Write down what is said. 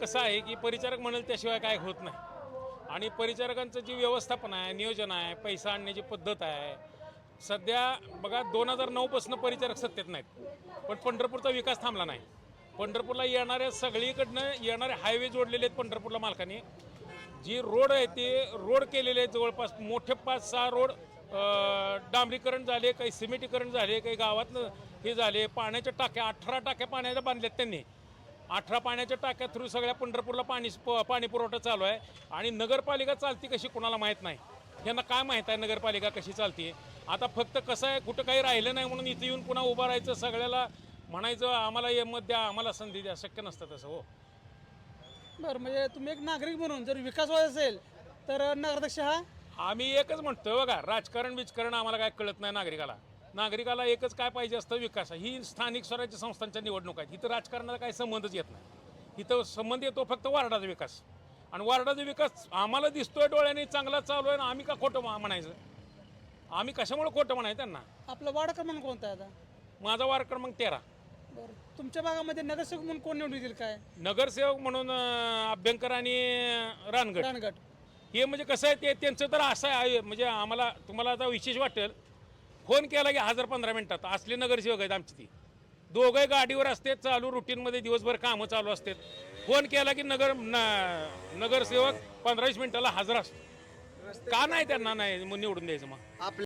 कसं आहे की परिचारक म्हणेल त्याशिवाय काय होत नाही. आणि परिचारकांचं जी व्यवस्थापन आहे नियोजन आहे पैसा आणण्याची पद्धत आहे सध्या बघा दोन हजार नऊपासून परिचारक सत्तेत नाहीत. पण पंढरपूरचा विकास थांबला नाही. पंढरपूरला येणाऱ्या सगळीकडनं येणारे हायवे जोडलेले आहेत पंढरपूरला मालकाने. जी रोड आहे ते रोड केलेले आहेत जवळपास मोठे पाच सहा रोड डांबरीकरण झाले काही सिमेंटीकरण झाले काही गावातनं हे झाले पाण्याच्या टाक्या अठरा टाक्या पाण्याच्या बांधल्यात त्यांनी. अठरा पाण्याच्या टाक्या थ्रू सगळ्या पंढरपूरला पाणी प- पाणी पुरवठा चालू आहे. आणि नगरपालिका चालती कशी कोणाला माहीत नाही. यांना काय माहीत आहे नगरपालिका कशी चालते आता फक्त कसं आहे कुठं काही राहिलं नाही म्हणून इथे येऊन पुन्हा उभं राहायचं सगळ्याला म्हणायचं आम्हाला हे मत द्या आम्हाला संधी द्या. शक्य नसतं तसं हो. बरं म्हणजे तुम्ही एक नागरिक म्हणून जर विकास व्हायचा असेल तर नगराध्यक्ष हा? आम्ही एकच म्हणतो बघा राजकारण बिजकारण आम्हाला काय कळत नाही नागरिकाला. नागरिकाला एकच काय पाहिजे असतं? विकास. ही स्थानिक स्वराज्य संस्थांच्या निवडणूक आहेत. इथं राजकारणाला काही संबंधच येत नाही. इथं संबंध येतो फक्त वार्डाचा विकास. आणि वार्डाचा विकास आम्हाला दिसतोय डोळ्याने चांगला चालू आहे ना आम्ही का खोटं म्हा- म्हणायचं? आम्ही कशामुळे खोटं म्हणायचं त्यांना? आपला वार्ड क्रमांक कोणता आहे आता? माझा वार्ड क्रमांक तेरा. बरं. तुमच्या भागामध्ये नगरसेवक म्हणून कोण निवडून येतील काय? नगरसेवक म्हणून अभ्यंकर आणि रानगड. रानगट हे म्हणजे कसं आहे ते त्यांचं तर असं आहे म्हणजे आम्हाला तुम्हाला आता विशेष वाटेल फोन केला की हजार पंधरा मिनिटात. असले नगरसेवक आहेत आमची ती. दोघंही गाडीवर असते चालू रुटीनमध्ये दिवसभर कामं चालू असतात. फोन केला की नगर न- नगरसेवक पंधरा वीस मिनिटाला हजर असतो. का नाही त्यांना नाही मग निवडून द्यायचं मग?